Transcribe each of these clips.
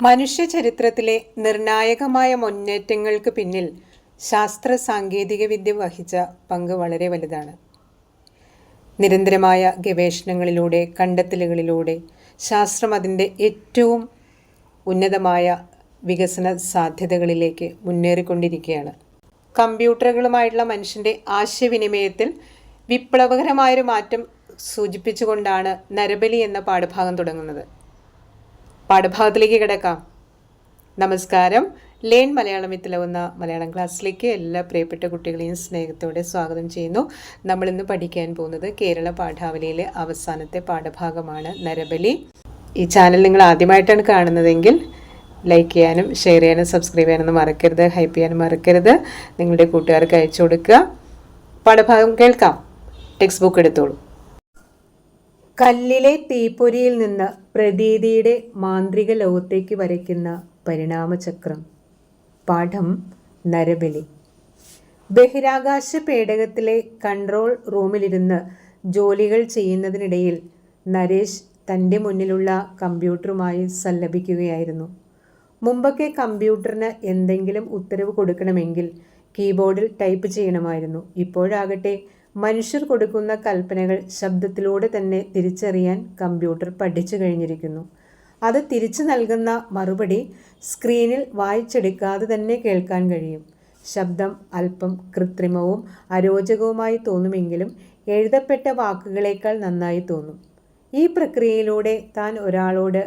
മനുഷ്യ ചരിത്രത്തിലെ നിർണായകമായ മുന്നേറ്റങ്ങൾക്ക് പിന്നിൽ ശാസ്ത്ര സാങ്കേതിക വിദ്യ വഹിച്ച പങ്ക് വളരെ വലുതാണ്. നിരന്തരമായ ഗവേഷണങ്ങളിലൂടെ കണ്ടെത്തലുകളിലൂടെ ശാസ്ത്രം അതിന്റെ ഏറ്റവും ഉന്നതമായ വികസന സാധ്യതകളിലേക്ക് മുന്നേറിക്കൊണ്ടിരിക്കുകയാണ്. കമ്പ്യൂട്ടറുകളുമായിട്ടുള്ള മനുഷ്യന്റെ ആശയവിനിമയത്തിൽ വിപ്ലവകരമായൊരു മാറ്റം സൂചിപ്പിച്ചുകൊണ്ടാണ് നരബലി എന്ന പാഠഭാഗം തുടങ്ങുന്നത്. പാഠഭാഗത്തിലേക്ക് കിടക്കാം. നമസ്കാരം. ലേൺ മലയാളം ഇത്തലവുന്ന മലയാളം ക്ലാസ്സിലേക്ക് എല്ലാ പ്രിയപ്പെട്ട കുട്ടികളെയും സ്നേഹത്തോടെ സ്വാഗതം ചെയ്യുന്നു. നമ്മൾ ഇന്ന് പഠിക്കാൻ പോകുന്നത് കേരള പാഠാവലിയിലെ അവസാനത്തെ പാഠഭാഗമാണ് നരബലി. ഈ ചാനൽ നിങ്ങൾ ആദ്യമായിട്ടാണ് കാണുന്നതെങ്കിൽ ലൈക്ക് ചെയ്യാനും ഷെയർ ചെയ്യാനും സബ്സ്ക്രൈബ് ചെയ്യാനൊന്നും മറക്കരുത് ഹൈപ്പ് ചെയ്യാനും മറക്കരുത്. നിങ്ങളുടെ കൂട്ടുകാർക്ക് അയച്ചു കൊടുക്കുക. പാഠഭാഗം കേൾക്കാം. ടെക്സ്റ്റ് ബുക്ക് എടുത്തോളൂ. കല്ലിലെ തീപ്പൊരിയിൽ നിന്ന് പ്രതീതിയുടെ മാന്ത്രിക ലോകത്തേക്ക് വരയ്ക്കുന്ന പരിണാമചക്രം. പാഠം നരബലി. ബഹിരാകാശ പേടകത്തിലെ കൺട്രോൾ റൂമിലിരുന്ന് ജോലികൾ ചെയ്യുന്നതിനിടയിൽ നരേഷ് തന്റെ മുന്നിലുള്ള കമ്പ്യൂട്ടറുമായി സല്ലപിക്കുകയായിരുന്നു. മുമ്പൊക്കെ കമ്പ്യൂട്ടറിന് എന്തെങ്കിലും ഉത്തരവ് കൊടുക്കണമെങ്കിൽ കീബോർഡിൽ ടൈപ്പ് ചെയ്യണമായിരുന്നു. ഇപ്പോഴാകട്ടെ മനുഷ്യർ കൊടുക്കുന്ന കൽപ്പനകൾ ശബ്ദത്തിലൂടെ തന്നെ തിരിച്ചറിയാൻ കമ്പ്യൂട്ടർ പഠിച്ചു കഴിഞ്ഞിരിക്കുന്നു. അത് തിരിച്ചു നൽകുന്ന മറുപടി സ്ക്രീനിൽ വായിച്ചെടുക്കാതെ തന്നെ കേൾക്കാൻ കഴിയും. ശബ്ദം അല്പം കൃത്രിമവും അരോചകവുമായി തോന്നുമെങ്കിലും എഴുതപ്പെട്ട വാക്കുകളേക്കാൾ നന്നായി തോന്നും. ഈ പ്രക്രിയയിലൂടെ താൻ ഒരാളോട്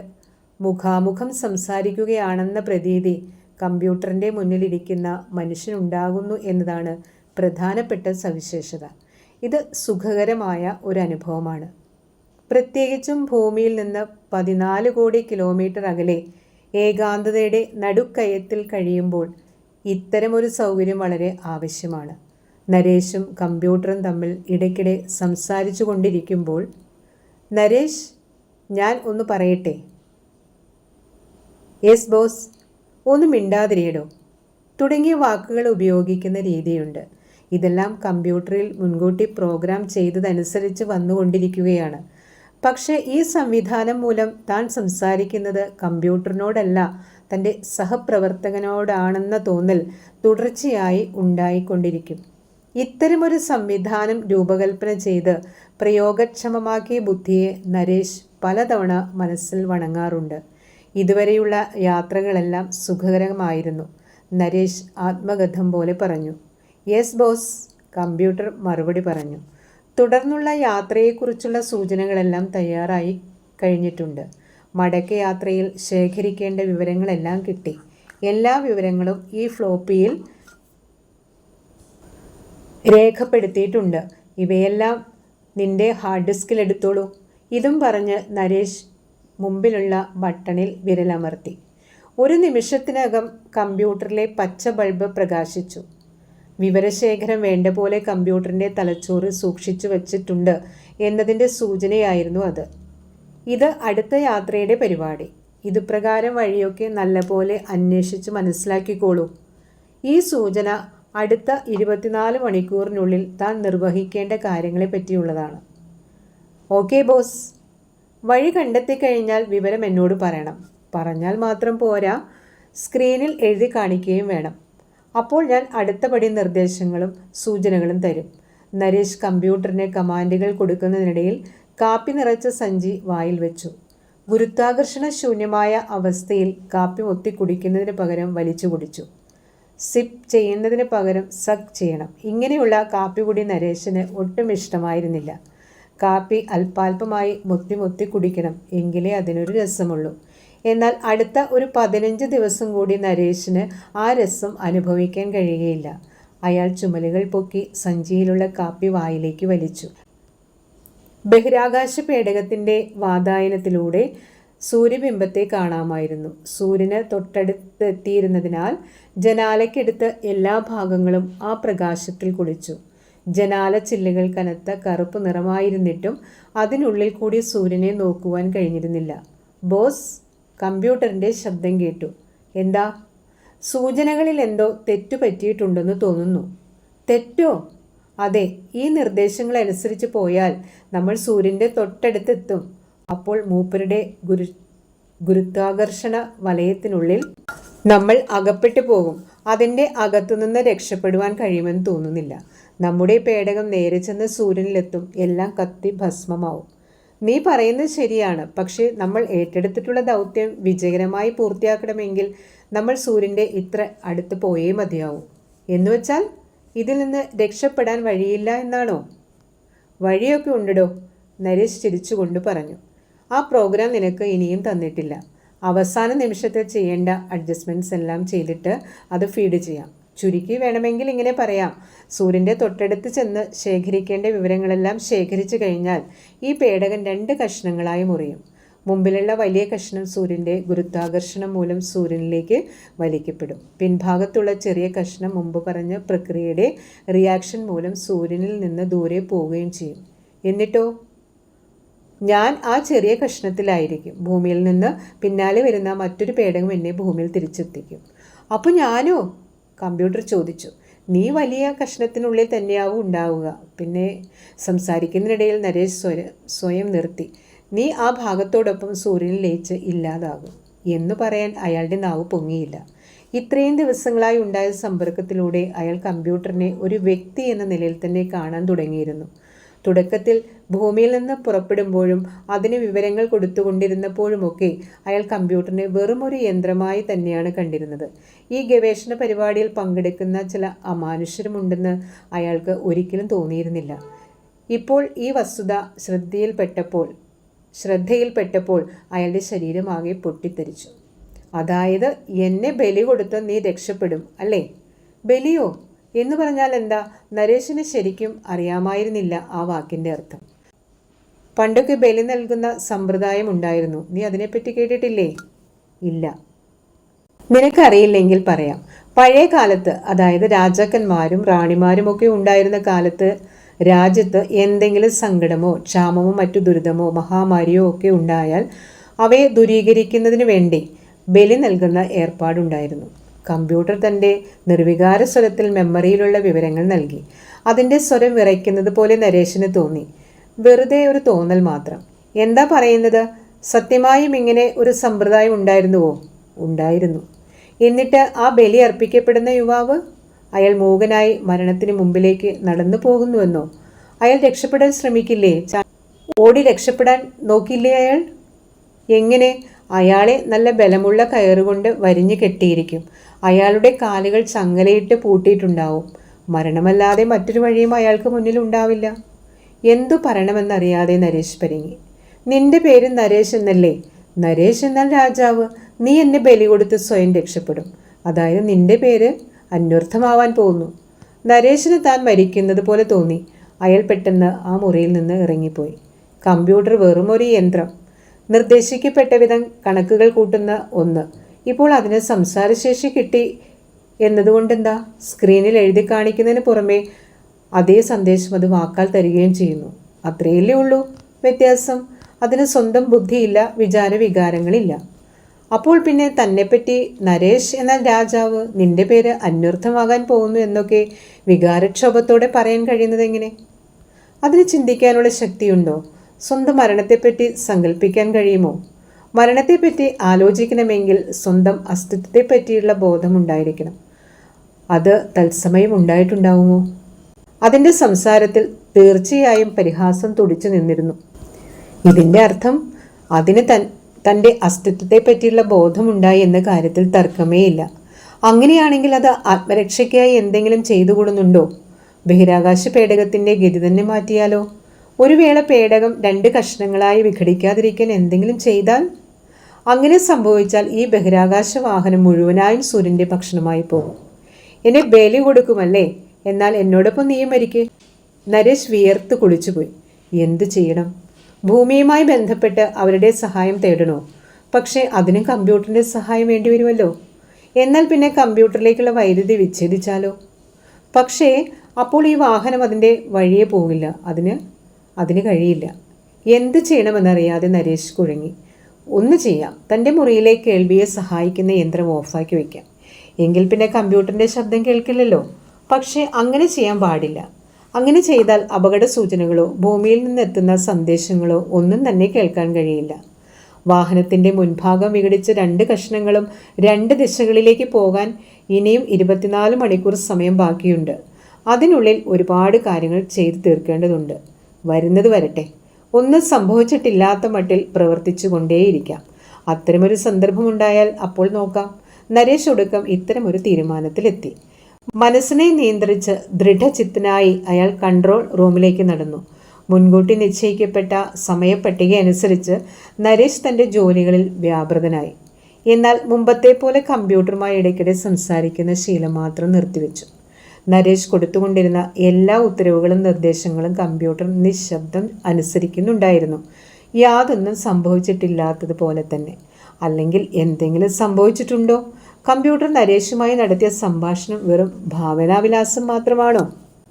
മുഖാമുഖം സംസാരിക്കുകയാണെന്ന പ്രതീതി കമ്പ്യൂട്ടറിന്റെ മുന്നിലിരിക്കുന്ന മനുഷ്യനുണ്ടാകുന്നു എന്നതാണ് പ്രധാനപ്പെട്ട സവിശേഷത. ഇത് സുഖകരമായ ഒരു അനുഭവമാണ്. പ്രത്യേകിച്ചും ഭൂമിയിൽ നിന്ന് പതിനാല് കോടി കിലോമീറ്റർ അകലെ ഏകാന്തതയുടെ നടുക്കയത്തിൽ കഴിയുമ്പോൾ ഇത്തരമൊരു സൗകര്യം വളരെ ആവശ്യമാണ്. നരേഷും കമ്പ്യൂട്ടറും തമ്മിൽ ഇടയ്ക്കിടെ സംസാരിച്ചു കൊണ്ടിരിക്കുമ്പോൾ നരേഷ് ഞാൻ ഒന്ന് പറയട്ടെ? Yes boss. ഒന്ന് മിണ്ടാതിരിയടോ. തുടങ്ങിയ വാക്കുകൾ ഉപയോഗിക്കുന്ന രീതിയുണ്ട്. ഇതെല്ലാം കമ്പ്യൂട്ടറിൽ മുൻകൂട്ടി പ്രോഗ്രാം ചെയ്തതനുസരിച്ച് വന്നുകൊണ്ടിരിക്കുകയാണ്. പക്ഷേ ഈ സംവിധാനം മൂലം താൻ സംസാരിക്കുന്നത് കമ്പ്യൂട്ടറിനോടല്ല തന്റെ സഹപ്രവർത്തകനോടാണെന്ന തോന്നൽ തുടർച്ചയായി ഉണ്ടായിക്കൊണ്ടിരിക്കും. ഇത്തരമൊരു സംവിധാനം രൂപകൽപ്പന ചെയ്ത് പ്രയോഗക്ഷമമാക്കിയ ബുദ്ധിയെ നരേഷ് പലതവണ മനസ്സിൽ വണങ്ങാറുണ്ട്. ഇതുവരെയുള്ള യാത്രകളെല്ലാം സുഖകരമായിരുന്നു നരേഷ് ആത്മകഥം പോലെ പറഞ്ഞു. Yes boss. കമ്പ്യൂട്ടർ മറുപടി പറഞ്ഞു. തുടർന്നുള്ള യാത്രയെക്കുറിച്ചുള്ള സൂചനകളെല്ലാം തയ്യാറായി കഴിഞ്ഞിട്ടുണ്ട്. മടക്കയാത്രയിൽ ശേഖരിക്കേണ്ട വിവരങ്ങളെല്ലാം കിട്ടി. എല്ലാ വിവരങ്ങളും ഈ ഫ്ലോപ്പിയിൽ രേഖപ്പെടുത്തിയിട്ടുണ്ട്. ഇവയെല്ലാം നിന്റെ ഹാർഡ് ഡിസ്കിൽ എടുത്തോളൂ. ഇതും പറഞ്ഞ് നരേഷ് മുമ്പിലുള്ള ബട്ടണിൽ വിരലമർത്തി. ഒരു നിമിഷത്തിനകം കമ്പ്യൂട്ടറിലെ പച്ച ബൾബ് പ്രകാശിച്ചു. വിവരശേഖരം വേണ്ട പോലെ കമ്പ്യൂട്ടറിന്റെ തലച്ചോറ് സൂക്ഷിച്ചു വച്ചിട്ടുണ്ട് എന്നതിന്റെ സൂചനയായിരുന്നു അത്. ഇത് അടുത്ത യാത്രയുടെ പരിപാടി. ഇത് പ്രകാരം വഴിയൊക്കെ നല്ലപോലെ അന്വേഷിച്ച് മനസ്സിലാക്കിക്കോളൂ. ഈ സൂചന അടുത്ത ഇരുപത്തിനാല് മണിക്കൂറിനുള്ളിൽ താൻ നിർവഹിക്കേണ്ട കാര്യങ്ങളെ പറ്റിയുള്ളതാണ്. Okay boss. വഴി കണ്ടെത്തിക്കഴിഞ്ഞാൽ വിവരം എന്നോട് പറയണം. പറഞ്ഞാൽ മാത്രം പോരാ. സ്ക്രീനിൽ എഴുതി കാണിക്കുകയും വേണം. അപ്പോൾ ഞാൻ അടുത്തപടി നിർദ്ദേശങ്ങളും സൂചനകളും തരും. നരേഷ് കമ്പ്യൂട്ടറിന് കമാൻഡുകൾ കൊടുക്കുന്നതിനിടയിൽ കാപ്പി നിറച്ച സഞ്ചി വായിൽ വെച്ചു. ഗുരുത്വാകർഷണ ശൂന്യമായ അവസ്ഥയിൽ കാപ്പി ഒത്തി കുടിക്കുന്നതിന് പകരം വലിച്ചു കുടിച്ചു. സിപ്പ് ചെയ്യുന്നതിന് പകരം സക് ചെയ്യണം. ഇങ്ങനെയുള്ള കാപ്പി കുടി നരേശന് ഒട്ടും ഇഷ്ടമായിരുന്നില്ല. കാപ്പി അല്പാൽപമായി മുത്തി മുത്തി കുടിക്കണം എങ്കിലേ അതിനൊരു രസമുള്ളൂ. എന്നാൽ അടുത്ത ഒരു പതിനഞ്ച് ദിവസം കൂടി നരേഷിന് ആ രസം അനുഭവിക്കാൻ കഴിയുകയില്ല. അയാൾ ചുമലുകൾ പൊക്കി സഞ്ചിയിലുള്ള കാപ്പി വായിലേക്ക് വലിച്ചു. ബഹിരാകാശ പേടകത്തിന്റെ വാതായനത്തിലൂടെ സൂര്യബിംബത്തെ കാണാമായിരുന്നു. സൂര്യന് തൊട്ടടുത്തെത്തിയിരുന്നതിനാൽ ജനാലയ്ക്കെടുത്ത് എല്ലാ ഭാഗങ്ങളും ആ പ്രകാശത്തിൽ കുളിച്ചു. ജനാല ചില്ലുകൾ കനത്ത കറുപ്പ് നിറമായിരുന്നിട്ടും അതിനുള്ളിൽ കൂടി സൂര്യനെ നോക്കുവാൻ കഴിഞ്ഞിരുന്നില്ല. ബോസ് കമ്പ്യൂട്ടറിന്റെ ശബ്ദം കേട്ടു. എന്താ? സൂചനകളിൽ എന്തോ തെറ്റു പറ്റിയിട്ടുണ്ടെന്ന് തോന്നുന്നു. തെറ്റോ? അതെ ഈ നിർദ്ദേശങ്ങൾ അനുസരിച്ച് പോയാൽ നമ്മൾ സൂര്യന്റെ തൊട്ടടുത്തെത്തും. അപ്പോൾ മൂപ്പരുടെ ഗുരു ഗുരുത്വാകർഷണ വലയത്തിനുള്ളിൽ നമ്മൾ അകപ്പെട്ടു പോകും. അതിന്റെ അകത്തുനിന്ന് രക്ഷപ്പെടുവാൻ കഴിയുമെന്ന് തോന്നുന്നില്ല. നമ്മുടെ പേടകം നേരെ ചെന്ന് സൂര്യനിലെത്തും. എല്ലാം കത്തി ഭസ്മമാവും. നീ പറയുന്നത് ശരിയാണ്. പക്ഷേ നമ്മൾ ഏറ്റെടുത്തിട്ടുള്ള ദൗത്യം വിജയകരമായി പൂർത്തിയാക്കണമെങ്കിൽ നമ്മൾ സൂര്യന്റെ ഇത്ര അടുത്ത് പോയേ മതിയാവും. എന്നുവെച്ചാൽ ഇതിൽ നിന്ന് രക്ഷപ്പെടാൻ വഴിയില്ല എന്നാണോ? വഴിയൊക്കെ ഉണ്ടടോ? നരേഷ് ചിരിച്ചുകൊണ്ട് പറഞ്ഞു. ആ പ്രോഗ്രാം നിനക്ക് ഇനിയും തന്നിട്ടില്ല. അവസാന നിമിഷത്തിൽ ചെയ്യേണ്ട അഡ്ജസ്റ്റ്മെന്റ്സ് എല്ലാം ചെയ്തിട്ട് അത് ഫീഡ് ചെയ്യാം. ചുരുക്കി വേണമെങ്കിൽ ഇങ്ങനെ പറയാം. സൂര്യന്റെ തൊട്ടടുത്ത് ചെന്ന് ശേഖരിക്കേണ്ട വിവരങ്ങളെല്ലാം ശേഖരിച്ചു കഴിഞ്ഞാൽ ഈ പേടകൻ രണ്ട് കഷ്ണങ്ങളായി മുറിയും. മുമ്പിലുള്ള വലിയ കഷ്ണം സൂര്യന്റെ ഗുരുത്വാകർഷണം മൂലം സൂര്യനിലേക്ക് വലിക്കപ്പെടും. പിൻഭാഗത്തുള്ള ചെറിയ കഷ്ണം മുമ്പ് പറഞ്ഞ പ്രക്രിയയുടെ റിയാക്ഷൻ മൂലം സൂര്യനിൽ നിന്ന് ദൂരെ പോവുകയും ചെയ്യും. എന്നിട്ടോ? ഞാൻ ആ ചെറിയ കഷ്ണത്തിലായിരിക്കും. ഭൂമിയിൽ നിന്ന് പിന്നാലെ വരുന്ന മറ്റൊരു പേടകം എന്നെ ഭൂമിയിൽ തിരിച്ചെത്തിക്കും. അപ്പോൾ ഞാനോ? കമ്പ്യൂട്ടർ ചോദിച്ചു നീ വലിയ കഷ്ണത്തിനുള്ളിൽ തന്നെയാവും ഉണ്ടാവുക പിന്നെ സംസാരിക്കുന്നതിനിടയിൽ നരേഷ് സ്വര സ്വയം നിർത്തി നീ ആ ഭാഗത്തോടൊപ്പം സൂര്യനിൽ ലയിച്ച് ഇല്ലാതാകും എന്ന് പറയാൻ അയാളുടെ നാവ് പൊങ്ങിയില്ല. ഇത്രയും ദിവസങ്ങളായി ഉണ്ടായ സമ്പർക്കത്തിലൂടെ അയാൾ കമ്പ്യൂട്ടറിനെ ഒരു വ്യക്തി എന്ന നിലയിൽ തന്നെ കാണാൻ തുടങ്ങിയിരുന്നു. തുടക്കത്തിൽ ഭൂമിയിൽ നിന്ന് പുറപ്പെടുമ്പോഴും അതിന് വിവരങ്ങൾ കൊടുത്തുകൊണ്ടിരുന്നപ്പോഴുമൊക്കെ അയാൾ കമ്പ്യൂട്ടറിനെ വെറും ഒരു യന്ത്രമായി തന്നെയാണ് കണ്ടിരുന്നത്. ഈ ഗവേഷണ പരിപാടിയിൽ പങ്കെടുക്കുന്ന ചില അമാനുഷ്യരുമുണ്ടെന്ന് അയാൾക്ക് ഒരിക്കലും തോന്നിയിരുന്നില്ല. ഇപ്പോൾ ഈ വസ്തുത ശ്രദ്ധയിൽപ്പെട്ടപ്പോൾ ശ്രദ്ധയിൽപ്പെട്ടപ്പോൾ അയാളുടെ ശരീരമാകെ പൊട്ടിത്തെറിച്ചു. അതായത് എന്നെ ബലി കൊടുത്ത നീ രക്ഷപ്പെടും അല്ലേ? ബലിയോ? എന്ന് പറഞ്ഞാൽ എന്താ? നരേശിന് ശരിക്കും അറിയാമായിരുന്നില്ല ആ വാക്കിന്റെ അർത്ഥം. പണ്ടൊക്കെ ബലി നൽകുന്ന സമ്പ്രദായം ഉണ്ടായിരുന്നു. നീ അതിനെപ്പറ്റി കേട്ടിട്ടില്ലേ? ഇല്ല. നിനക്കറിയില്ലെങ്കിൽ പറയാം. പഴയ കാലത്ത് അതായത് രാജാക്കന്മാരും റാണിമാരും ഒക്കെ ഉണ്ടായിരുന്ന കാലത്ത് രാജ്യത്ത് എന്തെങ്കിലും സങ്കടമോ ക്ഷാമമോ മറ്റു ദുരിതമോ മഹാമാരിയോ ഒക്കെ ഉണ്ടായാൽ അവയെ ദൂരീകരിക്കുന്നതിന് വേണ്ടി ബലി നൽകുന്ന ഏർപ്പാടുണ്ടായിരുന്നു. കമ്പ്യൂട്ടർ തന്റെ നിർവികാര സ്വരത്തിൽ മെമ്മറിയിലുള്ള വിവരങ്ങൾ നൽകി. അതിന്റെ സ്വരം വിറയ്ക്കുന്നത് പോലെ നരേഷിന് തോന്നി. വെറുതെ ഒരു തോന്നൽ മാത്രം. എന്താ പറയുന്നത്? സത്യമായും ഇങ്ങനെ ഒരു സമ്പ്രദായം ഉണ്ടായിരുന്നുവോ? ഉണ്ടായിരുന്നു. എന്നിട്ട് ആ ബലി അർപ്പിക്കപ്പെടുന്ന യുവാവ്? അയാൾ മൂകനായി മരണത്തിന് മുമ്പിലേക്ക് നടന്നു പോകുന്നുവെന്നോ? അയാൾ രക്ഷപ്പെടാൻ ശ്രമിക്കില്ലേ? ഓടി രക്ഷപ്പെടാൻ നോക്കില്ലേ അയാൾ? എങ്ങനെ? അയാളെ നല്ല ബലമുള്ള കയറുകൊണ്ട് വരിഞ്ഞു കെട്ടിയിരിക്കും. അയാളുടെ കാലുകൾ ചങ്ങലയിട്ട് പൂട്ടിയിട്ടുണ്ടാവും. മരണമല്ലാതെ മറ്റൊരു വഴിയും അയാൾക്ക് മുന്നിൽ ഉണ്ടാവില്ല. എന്തു പറയണമെന്നറിയാതെ നരേഷ് പരിങ്ങി. നിന്റെ പേര് നരേഷ് എന്നല്ലേ? നരേഷ് എന്നാൽ രാജാവ്. നീ എന്നെ ബലി കൊടുത്ത് സ്വയം രക്ഷപ്പെടും. അതായത് നിന്റെ പേര് അന്വർത്ഥമാവാൻ പോകുന്നു. നരേഷിന് താൻ മരിക്കുന്നത് പോലെ തോന്നി. അയാൾ പെട്ടെന്ന് ആ മുറിയിൽ നിന്ന് ഇറങ്ങിപ്പോയി. കമ്പ്യൂട്ടർ വെറുമൊരു യന്ത്രം. നിർദ്ദേശിക്കപ്പെട്ട വിധം കണക്കുകൾ കൂട്ടുന്ന ഒന്ന്. ഇപ്പോൾ അതിന് സംസാരശേഷി കിട്ടി. എന്നതുകൊണ്ടെന്താ? സ്ക്രീനിൽ എഴുതി കാണിക്കുന്നതിന് പുറമേ അതേ സന്ദേശം അത് വാക്കാൽ തരികയും ചെയ്യുന്നു. അത്രയല്ലേ ഉള്ളൂ വ്യത്യാസം. അതിന് സ്വന്തം ബുദ്ധിയില്ല വിചാരവികാരങ്ങളില്ല അപ്പോൾ പിന്നെ തന്നെപ്പറ്റി നരേഷ് എന്ന രാജാവ് നിന്റെ പേര് അന്വർത്ഥമാകാൻ പോകുന്നു എന്നൊക്കെ വികാരക്ഷോഭത്തോടെ പറയാൻ കഴിയുന്നത് എങ്ങനെ? അതിന് ചിന്തിക്കാനുള്ള ശക്തിയുണ്ടോ? സ്വന്തം മരണത്തെപ്പറ്റി സങ്കല്പിക്കാൻ കഴിയുമോ? മരണത്തെപ്പറ്റി ആലോചിക്കണമെങ്കിൽ സ്വന്തം അസ്തിത്വത്തെപ്പറ്റിയുള്ള ബോധമുണ്ടായിരിക്കണം. അത് തത്സമയം ഉണ്ടായിട്ടുണ്ടാവുമോ? അതിന്റെ സംസാരത്തിൽ തീർച്ചയായും പരിഹാസം തുടിച്ചു നിന്നിരുന്നു. ഇതിന്റെ അർത്ഥം അതിന് തൻ തന്റെ അസ്തിത്വത്തെ പറ്റിയുള്ള ബോധമുണ്ടായി എന്ന കാര്യത്തിൽ തർക്കമേയില്ല. അങ്ങനെയാണെങ്കിൽ അത് ആത്മരക്ഷയ്ക്കായി എന്തെങ്കിലും ചെയ്തു കൊടുന്നുണ്ടോ ബഹിരാകാശ പേടകത്തിന്റെ ഗതി തന്നെ മാറ്റിയാലോ? ഒരു വേള പേടകം രണ്ട് കഷ്ണങ്ങളായി വിഘടിക്കാതിരിക്കാൻ എന്തെങ്കിലും ചെയ്താൽ അങ്ങനെ സംഭവിച്ചാൽ ഈ ബഹിരാകാശ വാഹനം മുഴുവനായും സൂര്യന്റെ ഭക്ഷണമായി പോകും. എന്നെ ബലി കൊടുക്കുമല്ലേ? എന്നാൽ എന്നോടൊപ്പം നീ മരിക്കേ. നരേഷ് വിയർത്ത് കുളിച്ചുപോയി. എന്തു ചെയ്യണം? ഭൂമിയുമായി ബന്ധപ്പെട്ട് അവരുടെ സഹായം തേടണോ? പക്ഷേ അതിനും കമ്പ്യൂട്ടറിന്റെ സഹായം വേണ്ടി വരുമല്ലോ. എന്നാൽ പിന്നെ കമ്പ്യൂട്ടറിലേക്കുള്ള വൈദ്യുതി വിച്ഛേദിച്ചാലോ? പക്ഷേ അപ്പോൾ ഈ വാഹനം അതിന്റെ വഴിയെ പോകില്ല. അതിന് അതിന് കഴിയില്ല. എന്ത് ചെയ്യണമെന്നറിയാതെ നരേഷ് കുഴങ്ങി. ഒന്ന് ചെയ്യാം. തന്റെ മുറിയിലെ കേൾവിയെ സഹായിക്കുന്ന യന്ത്രം ഓഫാക്കി വയ്ക്കാം എങ്കിൽ പിന്നെ കമ്പ്യൂട്ടറിന്റെ ശബ്ദം കേൾക്കില്ലല്ലോ. പക്ഷേ അങ്ങനെ ചെയ്യാൻ പാടില്ല. അങ്ങനെ ചെയ്താൽ അപകട സൂചനകളോ ഭൂമിയിൽ നിന്നെത്തുന്ന സന്ദേശങ്ങളോ ഒന്നും തന്നെ കേൾക്കാൻ കഴിയില്ല. വാഹനത്തിന്റെ മുൻഭാഗം വിഘടിച്ച രണ്ട് കഷ്ണങ്ങളും രണ്ട് ദിശകളിലേക്ക് പോകാൻ ഇനിയും ഇരുപത്തിനാല് മണിക്കൂർ സമയം ബാക്കിയുണ്ട്. അതിനുള്ളിൽ ഒരുപാട് കാര്യങ്ങൾ ചെയ്തു തീർക്കേണ്ടതുണ്ട്. വരുന്നത് വരട്ടെ. ഒന്നും സംഭവിച്ചിട്ടില്ലാത്ത മട്ടിൽ പ്രവർത്തിച്ചു കൊണ്ടേയിരിക്കാം അത്തരമൊരു സന്ദർഭമുണ്ടായാൽ അപ്പോൾ നോക്കാം. നരേഷ് ഒടുക്കം ഇത്തരമൊരു തീരുമാനത്തിലെത്തി. മനസ്സിനെ നിയന്ത്രിച്ച് ദൃഢചിത്തനായി അയാൾ കൺട്രോൾ റൂമിലേക്ക് നടന്നു. മുൻകൂട്ടി നിശ്ചയിക്കപ്പെട്ട സമയപ്പട്ടിക അനുസരിച്ച് നരേഷ് തന്റെ ജോലികളിൽ വ്യാപൃതനായി. എന്നാൽ മുമ്പത്തെ പോലെ കമ്പ്യൂട്ടറുമായി ഇടയ്ക്കിടെ സംസാരിക്കുന്ന ശീലം മാത്രം നിർത്തിവെച്ചു. നരേഷ് കൊടുത്തുകൊണ്ടിരുന്ന എല്ലാ ഉത്തരവുകളും നിർദ്ദേശങ്ങളും കമ്പ്യൂട്ടർ നിശബ്ദം അനുസരിക്കുന്നുണ്ടായിരുന്നു. യാതൊന്നും സംഭവിച്ചിട്ടില്ലാത്തതുപോലെ തന്നെ. അല്ലെങ്കിൽ എന്തെങ്കിലും സംഭവിച്ചിട്ടുണ്ടോ? കമ്പ്യൂട്ടർ നരേഷുമായി നടത്തിയ സംഭാഷണം വെറും ഭാവനാവിലാസം മാത്രമാണോ?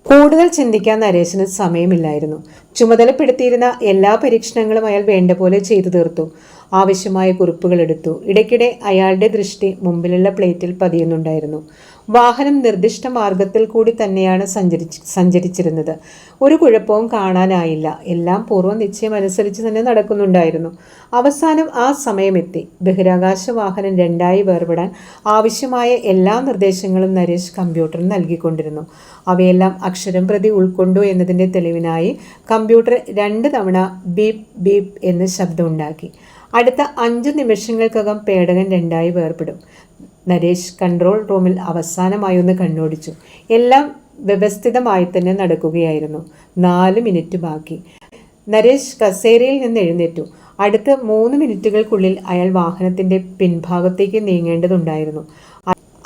കൂടുതൽ ചിന്തിക്കാൻ നരേശന് സമയമില്ലായിരുന്നു. ചുമതലപ്പെടുത്തിയിരുന്ന എല്ലാ പരീക്ഷണങ്ങളും അയാൾ വേണ്ട പോലെ ചെയ്തു തീർത്തു. ആവശ്യമായ കുറിപ്പുകൾ എടുത്തു. ഇടയ്ക്കിടെ അയാളുടെ ദൃഷ്ടി മുമ്പിലുള്ള പ്ലേറ്റിൽ പതിയുന്നുണ്ടായിരുന്നു. വാഹനം നിർദ്ദിഷ്ട മാർഗത്തിൽ കൂടി തന്നെയാണ് സഞ്ചരിച്ച് സഞ്ചരിച്ചിരുന്നത്. ഒരു കുഴപ്പവും കാണാനായില്ല. എല്ലാം പൂർവ നിശ്ചയം അനുസരിച്ച് തന്നെ നടക്കുന്നുണ്ടായിരുന്നു. അവസാനം ആ സമയമെത്തി. ബഹിരാകാശ വാഹനം രണ്ടായി വേർപെടാൻ ആവശ്യമായ എല്ലാ നിർദ്ദേശങ്ങളും നരേഷ് കമ്പ്യൂട്ടറിന് നൽകിക്കൊണ്ടിരുന്നു. അവയെല്ലാം അക്ഷരം പ്രതി ഉൾക്കൊണ്ടു എന്നതിന്റെ തെളിവിനായി കമ്പ്യൂട്ടർ രണ്ട് തവണ ബീപ് ബീപ് എന്ന് ശബ്ദമുണ്ടാക്കി. അടുത്ത അഞ്ച് നിമിഷങ്ങൾക്കകം പേടകൻ രണ്ടായി വേർപെടും. നരേഷ് കൺട്രോൾ റൂമിൽ അവസാനമായി ഒന്ന് കണ്ണോടിച്ചു. എല്ലാം വ്യവസ്ഥിതമായി തന്നെ നടക്കുകയായിരുന്നു. നാല് മിനിറ്റ് ബാക്കി. നരേഷ് കസേരയിൽ നിന്ന് എഴുന്നേറ്റു. അടുത്ത മൂന്ന് മിനിറ്റുകൾക്കുള്ളിൽ അയാൾ വാഹനത്തിന്റെ പിൻഭാഗത്തേക്ക് നീങ്ങേണ്ടതുണ്ടായിരുന്നു.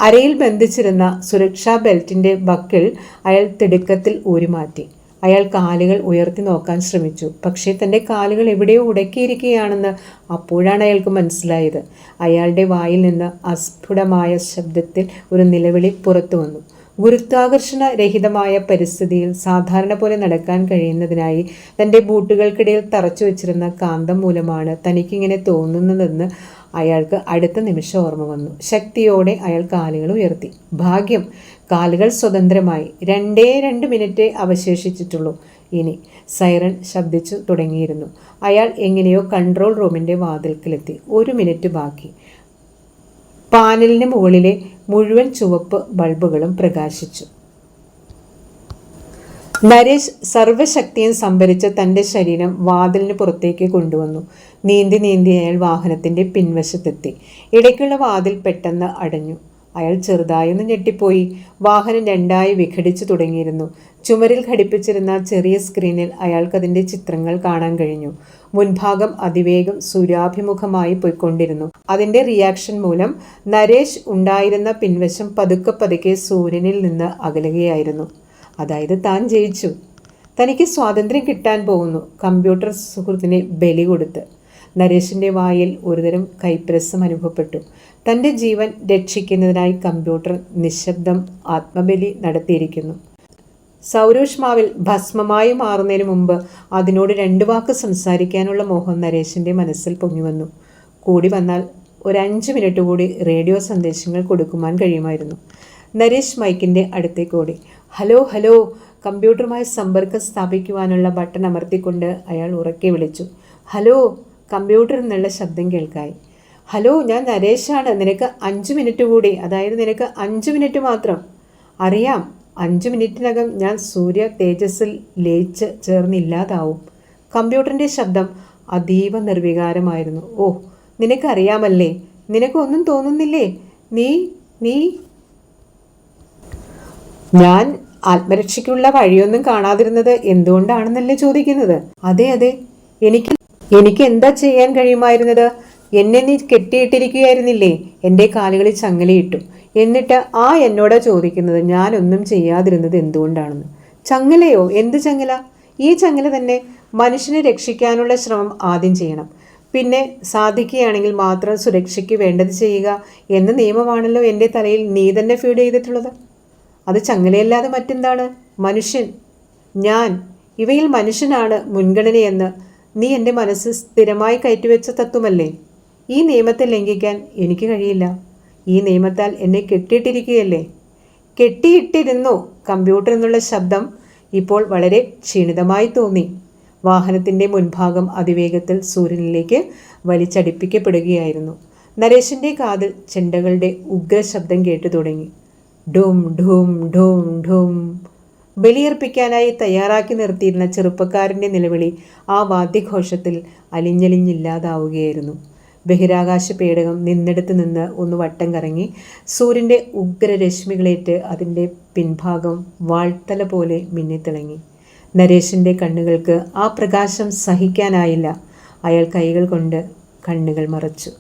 അരയിൽ ബന്ധിച്ചിരുന്ന സുരക്ഷാ ബെൽറ്റിന്റെ ബക്കിൾ അയാൾ തിടുക്കത്തിൽ ഊരിമാറ്റി. അയാൾ കാലുകൾ ഉയർത്തി നോക്കാൻ ശ്രമിച്ചു. പക്ഷേ തന്റെ കാലുകൾ എവിടെയോ ഉടക്കിയിരിക്കുകയാണെന്ന് അപ്പോഴാണ് അയാൾക്ക് മനസ്സിലായത്. അയാളുടെ വായിൽ നിന്ന് അസ്ഫുടമായ ശബ്ദത്തിൽ ഒരു നിലവിളി പുറത്തു വന്നു. ഗുരുത്വാകർഷണ രഹിതമായ പരിസ്ഥിതിയിൽ സാധാരണ പോലെ നടക്കാൻ കഴിയുന്നതിനായി തന്റെ ബൂട്ടുകൾക്കിടയിൽ തറച്ചു വെച്ചിരുന്ന കാന്തം മൂലമാണ് തനിക്കിങ്ങനെ തോന്നുന്നതെന്ന് അയാൾക്ക് അടുത്ത നിമിഷം ഓർമ്മ വന്നു. ശക്തിയോടെ അയാൾ കാലുകൾ ഉയർത്തി. ഭാഗ്യം! കാലുകൾ സ്വതന്ത്രമായി രണ്ടേ രണ്ട് മിനിറ്റ് അവശേഷിച്ചിട്ടുള്ളൂ. ഇനി സൈറൺ ശബ്ദിച്ചു തുടങ്ങിയിരുന്നു. അയാൾ എങ്ങനെയോ കൺട്രോൾ റൂമിന്റെ വാതിൽക്കിലെത്തി. ഒരു മിനിറ്റ് ബാക്കി. പാനലിന് മുകളിലെ മുഴുവൻ ചുവപ്പ് ബൾബുകളും പ്രകാശിച്ചു. നരേഷ് സർവശക്തിയും സംഭരിച്ച തന്റെ ശരീരം വാതിലിന് പുറത്തേക്ക് കൊണ്ടുവന്നു. നീന്തി നീന്തി അയാൾ വാഹനത്തിന്റെ പിൻവശത്തെത്തി. ഇടയ്ക്കുള്ള വാതിൽ പെട്ടെന്ന് അടഞ്ഞു. അയാൾ ചെറുതായൊന്ന് ഞെട്ടിപ്പോയി. വാഹനം രണ്ടായി വിഘടിച്ചു തുടങ്ങിയിരുന്നു. ചുമരിൽ ഘടിപ്പിച്ചിരുന്ന ചെറിയ സ്ക്രീനിൽ അയാൾക്കതിന്റെ ചിത്രങ്ങൾ കാണാൻ കഴിഞ്ഞു. മുൻഭാഗം അതിവേഗം സൂര്യാഭിമുഖമായി പോയിക്കൊണ്ടിരുന്നു. അതിന്റെ റിയാക്ഷൻ മൂലം നരേഷ് ഉണ്ടായിരുന്ന പിൻവശം പതുക്കെ പതുക്കെ സൂര്യനിൽ നിന്ന് അകലുകയായിരുന്നു. അതായത് താൻ ജയിച്ചു. തനിക്ക് സ്വാതന്ത്ര്യം കിട്ടാൻ പോകുന്നു കമ്പ്യൂട്ടർ സുഹൃത്തിനെ ബലി കൊടുത്ത്. നരേഷിന്റെ വായിൽ ഒരുതരം കൈപ്രസം അനുഭവപ്പെട്ടു. തന്റെ ജീവൻ രക്ഷിക്കുന്നതിനായി കമ്പ്യൂട്ടർ നിശബ്ദം ആത്മബലി നടത്തിയിരിക്കുന്നു. സൗരോഷ്മാവിൽ ഭസ്മമായി മാറുന്നതിന് മുമ്പ് അതിനോട് രണ്ട് വാക്ക് സംസാരിക്കാനുള്ള മോഹം നരേഷിന്റെ മനസ്സിൽ പൊങ്ങിവന്നു കൂടി വന്നാൽ ഒരു അഞ്ച് മിനിറ്റ് കൂടി റേഡിയോ സന്ദേശങ്ങൾ കൊടുക്കുവാൻ കഴിയുമായിരുന്നു. നരേഷ് മൈക്കിന്റെ അടുത്തേക്ക് ഓടി. ഹലോ ഹലോ കമ്പ്യൂട്ടറുമായി സമ്പർക്കം സ്ഥാപിക്കുവാനുള്ള ബട്ടൺ അമർത്തിക്കൊണ്ട് അയാൾ ഉറക്കെ വിളിച്ചു. ഹലോ കമ്പ്യൂട്ടർ എന്നുള്ള ശബ്ദം കേൾക്കായി. ഹലോ ഞാൻ നരേഷാണ്. നിനക്ക് അഞ്ച് മിനിറ്റ് കൂടി. അതായത് നിനക്ക് അഞ്ച് മിനിറ്റ് മാത്രം. അറിയാം അഞ്ച് മിനിറ്റിനകം ഞാൻ സൂര്യ തേജസ്സിൽ ലയിച്ച് ചേർന്നില്ലാതാവും. കമ്പ്യൂട്ടറിന്റെ ശബ്ദം അതീവ നിർവികാരമായിരുന്നു. ഓ നിനക്കറിയാമല്ലേ? നിനക്കൊന്നും തോന്നുന്നില്ലേ? നീ നീ? ഞാൻ ആത്മരക്ഷയ്ക്കുള്ള വഴിയൊന്നും കാണാതിരുന്നത് എന്തുകൊണ്ടാണെന്നല്ലേ ചോദിക്കുന്നത്? അതെ അതെ. എനിക്ക് എനിക്ക് എന്താ ചെയ്യാൻ കഴിയുമായിരുന്നത്? എന്നെ നീ കെട്ടിയിട്ടിരിക്കുകയായിരുന്നില്ലേ? എന്റെ കാലുകളിൽ ചങ്ങലയിട്ടു. എന്നിട്ട് ആ എന്നോടാ ചോദിക്കുന്നത് ഞാനൊന്നും ചെയ്യാതിരുന്നത് എന്തുകൊണ്ടാണെന്ന്. ചങ്ങലയോ? എന്ത് ചങ്ങല? ഈ ചങ്ങല തന്നെ മനുഷ്യനെ രക്ഷിക്കാനുള്ള ശ്രമം ആദ്യം ചെയ്യണം. പിന്നെ സാധിക്കുകയാണെങ്കിൽ മാത്രം സുരക്ഷയ്ക്ക് വേണ്ടത് ചെയ്യുക എന്ന നിയമമാണല്ലോ എന്റെ തലയിൽ നീ തന്നെ ഫീഡ് ചെയ്തിട്ടുള്ളത്. അത് ചങ്ങലയല്ലാതെ മറ്റെന്താണ്? മനുഷ്യൻ. ഞാൻ. ഇവയിൽ മനുഷ്യനാണ് മുൻഗണനയെന്ന് നീ എന്റെ മനസ്സ് സ്ഥിരമായി കയറ്റിവെച്ച തത്വമല്ലേ? ഈ നിയമത്തെ ലംഘിക്കാൻ എനിക്ക് കഴിയില്ല. ഈ നിയമത്താൽ എന്നെ കെട്ടിയിട്ടിരിക്കുകയല്ലേ? കെട്ടിയിട്ടിരുന്നു കമ്പ്യൂട്ടർ എന്നുള്ള ശബ്ദം ഇപ്പോൾ വളരെ ക്ഷീണിതമായി തോന്നി. വാഹനത്തിന്റെ മുൻഭാഗം അതിവേഗത്തിൽ സൂര്യനിലേക്ക് വലിച്ചടിപ്പിക്കപ്പെടുകയായിരുന്നു. നരേഷിന്റെ കാതിൽ ചെണ്ടകളുടെ ഉഗ്ര ശബ്ദം കേട്ടു തുടങ്ങി. ഡും ഡും ഡും ഡും. ബലിയർപ്പിക്കാനായി തയ്യാറാക്കി നിർത്തിയിരുന്ന ചെറുപ്പക്കാരന്റെ നിലവിളി ആ വാദ്യഘോഷത്തിൽ അലിഞ്ഞലിഞ്ഞില്ലാതാവുകയായിരുന്നു. ബഹിരാകാശ പേടകം നിന്നിടത്ത് നിന്ന് ഒന്ന് വട്ടം കറങ്ങി സൂര്യന്റെ ഉഗ്രരശ്മികളേറ്റ് അതിന്റെ പിൻഭാഗം വാൾത്തല പോലെ മിന്നിത്തിളങ്ങി. നരേഷിന്റെ കണ്ണുകൾക്ക് ആ പ്രകാശം സഹിക്കാനായില്ല. അയാൾ കൈകൾ കൊണ്ട് കണ്ണുകൾ മറച്ചു.